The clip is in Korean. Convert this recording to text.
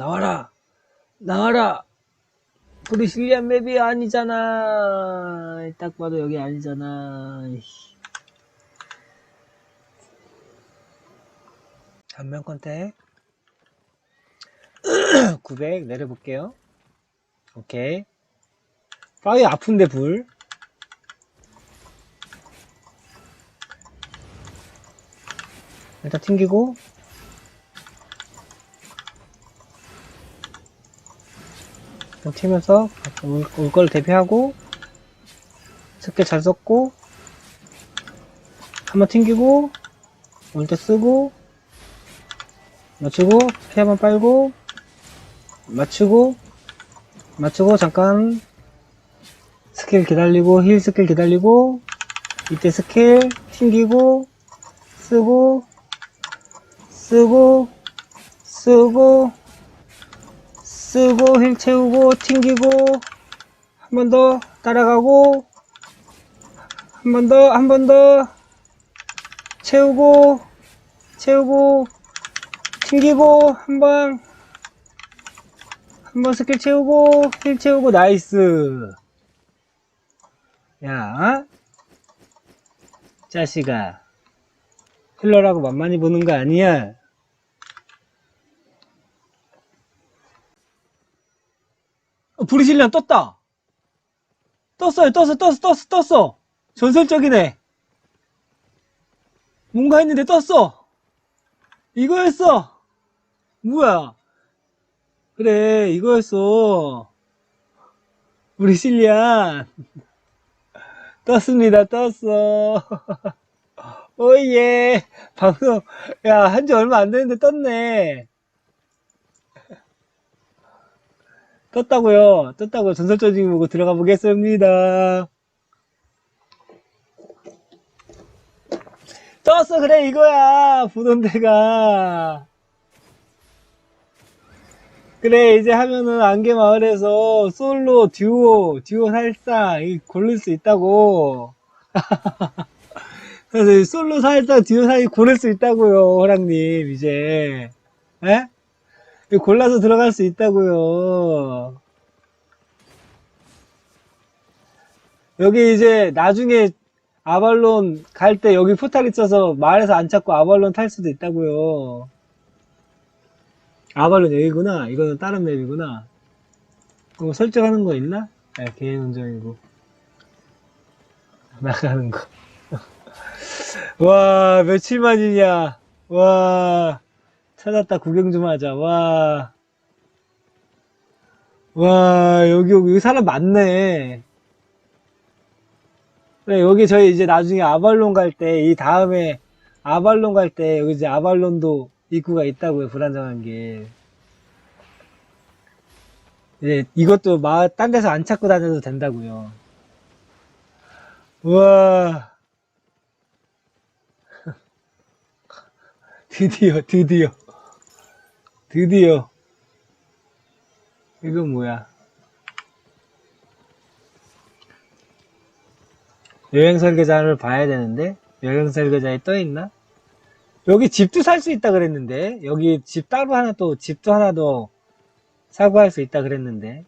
나와라! 나와라! 브리실리안 맵이 아니잖아. 딱 봐도 여기 아니잖아. 전면 컨택. 900 내려볼게요. 오케이. 파이 아픈데 불. 일단 튕기고 좀 튀면서 올, 올 걸 대비하고 스킬 잘 썼고 한번 튕기고 올 때 쓰고 맞추고 피 한번 빨고 맞추고 맞추고 잠깐 스킬 기다리고 힐 스킬 기다리고 이때 스킬 튕기고 쓰고 쓰고 쓰고 쓰고 힐 채우고 튕기고 한 번 더 따라가고 한 번 더 한 번 더 채우고 채우고 튕기고 한번 한번 스킬 채우고 힐 채우고 나이스. 야. 자식아. 힐러라고 만만히 보는 거 아니야 브리실리안 떴다. 떴어요, 떴어, 떴어, 떴어, 떴어. 전설적이네. 뭔가 했는데 떴어. 이거였어. 뭐야. 그래, 이거였어. 브리실리안. 떴습니다, 떴어. 오예. 방금, 야, 한 지 얼마 안 됐는데 떴네. 떴다고요. 떴다고 전설적인 보고 들어가 보겠습니다. 떴어 그래 이거야 보던 데가 그래 이제 하면은 안개 마을에서 솔로 듀오 듀오 이 고를 수 있다고 그래서 이 솔로 살상 듀오 사이 고를 수 있다고요 호랑님 이제 에? 골라서 들어갈 수 있다고요. 여기 이제 나중에 아발론 갈 때 여기 포탈 있어서 마을에서 안 찾고 아발론 탈 수도 있다고요. 아발론 여기구나. 이거는 다른 맵이구나. 그거 설정하는 거 있나? 아, 개인 운전이고. 나가는 거. 와, 며칠 만이냐. 와. 찾았다. 구경 좀 하자. 와. 와 여기 여기 사람 많네. 그래 여기 저희 이제 나중에 아발론 갈 때 이 다음에 아발론 갈 때 여기 이제 아발론도 입구가 있다고요 불안정한 게. 이제 이것도 마을 딴 데서 안 찾고 다녀도 된다고요. 와. 드디어 드디어 드디어. 이건 뭐야? 여행 설계자를 봐야 되는데 여행 설계자에 떠 있나? 여기 집도 살 수 있다 그랬는데 여기 집 따로 하나 또 집도 하나 더 사고 할 수 있다 그랬는데